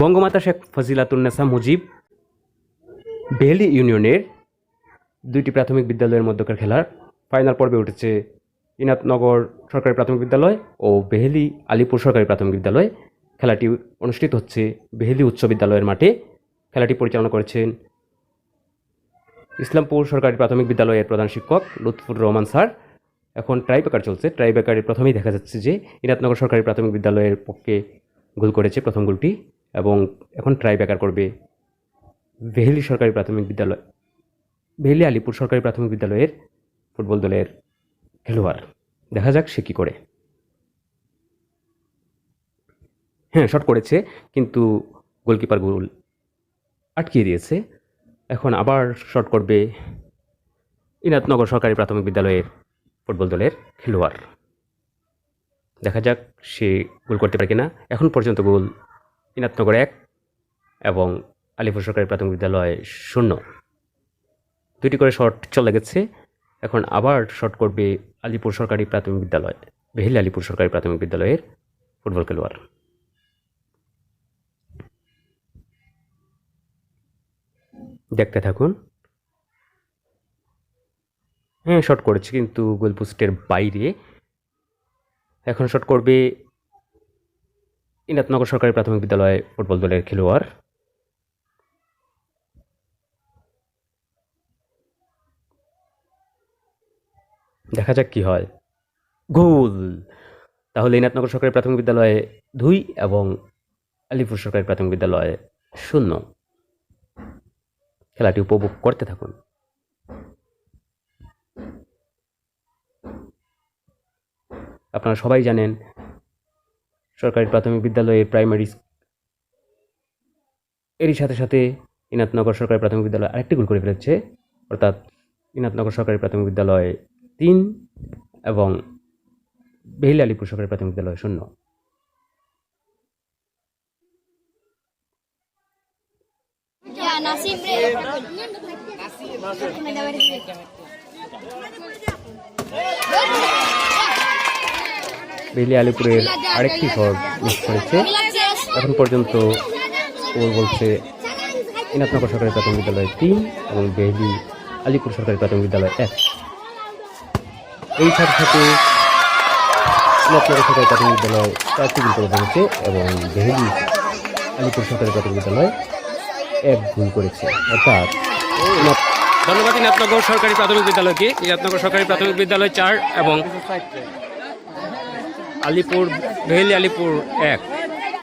বঙ্গমাতা শেখ ফজিলাতুন্নেসা মুজিব বেহেলি ইউনিয়নের দুইটি প্রাথমিক বিদ্যালয়ের মধ্যকার খেলার ফাইনাল পর্বে উঠেছে ইনাতনগর সরকারি প্রাথমিক বিদ্যালয় ও বেহেলি আলিপুর সরকারি প্রাথমিক বিদ্যালয়। খেলাটি অনুষ্ঠিত হচ্ছে বেহেলি উচ্চ বিদ্যালয়ের মাঠে। খেলাটি পরিচালনা করেছেন ইসলামপুর সরকারি প্রাথমিক বিদ্যালয়ের প্রধান শিক্ষক লুৎফুর রহমান স্যার। এখন ট্রাইবেকার চলছে। ট্রাইবেকারে প্রথমেই দেখা যাচ্ছে যে ইনাতনগর সরকারি প্রাথমিক বিদ্যালয়ের পক্ষে গোল করেছে প্রথম গোলটি এবং এখন ট্রাইবেকার করবে বেহেলি সরকারি প্রাথমিক বিদ্যালয় বেহেলি আলিপুর সরকারি প্রাথমিক বিদ্যালয়ের ফুটবল দলের খেলোয়াড়। দেখা যাক সে কী করে। হ্যাঁ শট করেছে কিন্তু গোলকিপার গোল আটকিয়ে দিয়েছে। এখন আবার শট করবে ইনাতনগর সরকারি প্রাথমিক বিদ্যালয়ের ফুটবল দলের খেলোয়াড়। দেখা যাক সে গোল করতে পারে কিনা। এখন পর্যন্ত গোল ইনাতনগর এক এবং আলিপুর সরকারি প্রাথমিক বিদ্যালয় শূন্য। দুটি করে শট চলে গেছে। এখন আবার শট করবে আলিপুর সরকারি প্রাথমিক বিদ্যালয়, বেহেলি আলিপুর সরকারি প্রাথমিক বিদ্যালয়ের ফুটবল খেলোয়াড়। দেখতে থাকুন। হ্যাঁ শট করেছে কিন্তু গোলপোস্টের বাইরে। এখন শট করবে ইনাতনগর সরকারি প্রাথমিক বিদ্যালয় ফুটবল দলের খেলোয়াড়। দেখা যাক কি হয়। গোল! তাহলে ইনাতনগর সরকারি প্রাথমিক বিদ্যালয়ে দুই এবং আলিপুর সরকারি প্রাথমিক বিদ্যালয়ে শূন্য। খেলাটি উপভোগ করতে থাকুন। আপনারা সবাই জানেন সরকারি প্রাথমিক বিদ্যালয়ে প্রাইমারি এরই সাথে সাথে ইনাতনগর সরকারি প্রাথমিক বিদ্যালয় আরেকটি গোল করে ফেলেছে অর্থাৎ ইনাতনগর সরকারি প্রাথমিক বিদ্যালয় তিন এবং বেহিল আলিপুর সরকারি প্রাথমিক বিদ্যালয় শূন্য। Ya, বেহিলি আলিপুরের আরেকটি শট মিস করেছে। এখন পর্যন্ত ওর বলছে ইনাতনগর সরকারি প্রাথমিক বিদ্যালয় তিন এবং বেহলি আলিপুর সরকারি প্রাথমিক বিদ্যালয় এক। এই সাথে ইনাতনগর সরকারি প্রাথমিক বিদ্যালয় চারটি গুণ করে ফেলেছে এবং বেহলি আলিপুর সরকারি প্রাথমিক বিদ্যালয় এক গুণ করেছে। অর্থাৎ ধন্যবাদ ইনাতনগর সরকারি প্রাথমিক বিদ্যালয়কে। ইনাতনগর সরকারি প্রাথমিক বিদ্যালয় চার এবং আলিপুর বেহেলি আলিপুর এক।